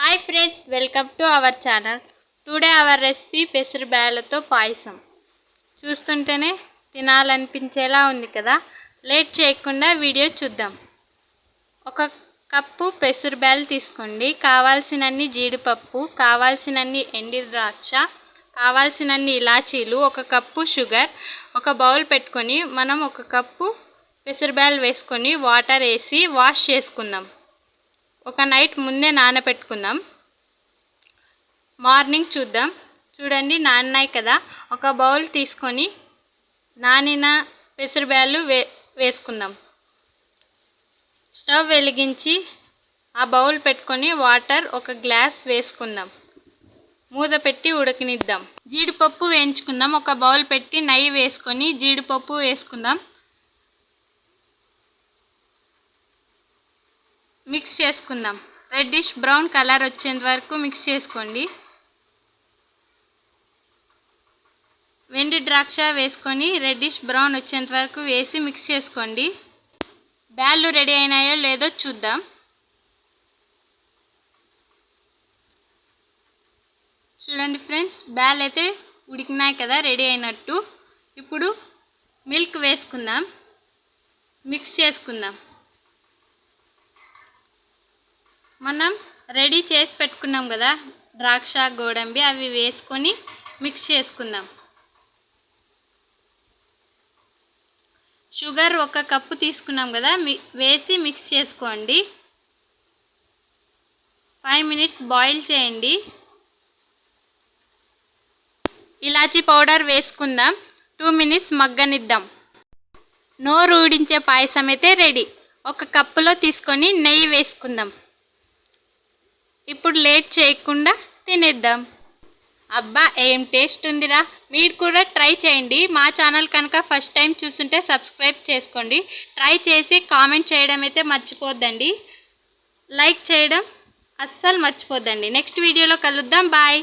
Hi friends welcome to our channel today our recipe పెసరు పాయసం. చూస్తుంటేనే తినాలనిపించేలా ఉంది కదా? లేట్ చేయకుండా వీడియో చూద్దాం. ఒక కప్పు పెసరు బ్యాలు తీసుకోండి. కావాల్సినన్ని జీడిపప్పు కావాల్సినన్ని ఎండి ద్రాక్ష కావాల్సినన్ని ఇలాచీలు ఒక కప్పు షుగర్ ఒక బౌల్ పెట్టుకొని మనం ఒక కప్పు పెసరు బ్యాలు వేసుకొని వాటర్ వేసి వాష్ చేసుకుందాం. ఒక నైట్ ముందే నానబెట్టుకుందాం. మార్నింగ్ చూద్దాం. చూడండి నాన్నాయి కదా. ఒక బౌల్ తీసుకొని నానిన పెసరబ్యాళ్ళు వే వేసుకుందాం. స్టవ్ వెలిగించి ఆ బౌల్ పెట్టుకొని వాటర్ ఒక గ్లాస్ వేసుకుందాం. మూత పెట్టి ఉడకనిద్దాం. జీడిపప్పు వేయించుకుందాం. ఒక బౌల్ పెట్టి నెయ్యి వేసుకొని జీడిపప్పు వేసుకుందాం. మిక్స్ చేసుకుందాం. రెడ్డిష్ బ్రౌన్ కలర్ వచ్చేంత వరకు మిక్స్ చేసుకోండి. వెండి ద్రాక్ష వేసుకొని రెడ్డిష్ బ్రౌన్ వచ్చేంత వరకు వేసి మిక్స్ చేసుకోండి. బ్యాళ్ళు రెడీ అయినాయో లేదో చూద్దాం. చూడండి ఫ్రెండ్స్ బ్యాల్ అయితే ఉడికినాయి కదా రెడీ అయినట్టు. ఇప్పుడు మిల్క్ వేసుకుందాం. మిక్స్ చేసుకుందాం. మనం రెడీ చేసి పెట్టుకున్నాం కదా ద్రాక్ష గోడంబి అవి వేసుకొని మిక్స్ చేసుకుందాం. షుగర్ ఒక కప్పు తీసుకున్నాం కదా వేసి మిక్స్ చేసుకోండి. ఫైవ్ మినిట్స్ బాయిల్ చేయండి. ఇలాచీ పౌడర్ వేసుకుందాం. టూ మినిట్స్ మగ్గనిద్దాం. నోరు ఊడించే పాయసం అయితే రెడీ. ఒక కప్పులో తీసుకొని నెయ్యి వేసుకుందాం. ఇప్పుడు లేట్ చేయకుండా తినేద్దాం. అబ్బా ఏం టేస్ట్ ఉందిరా? మీరు కూడా ట్రై చేయండి. మా ఛానల్ కనుక ఫస్ట్ టైం చూస్తుంటే సబ్స్క్రైబ్ చేసుకోండి. ట్రై చేసి కామెంట్ చేయడం అయితే మర్చిపోద్దండి. లైక్ చేయడం అస్సలు మర్చిపోద్దండి. నెక్స్ట్ వీడియోలో కలుద్దాం. బాయ్.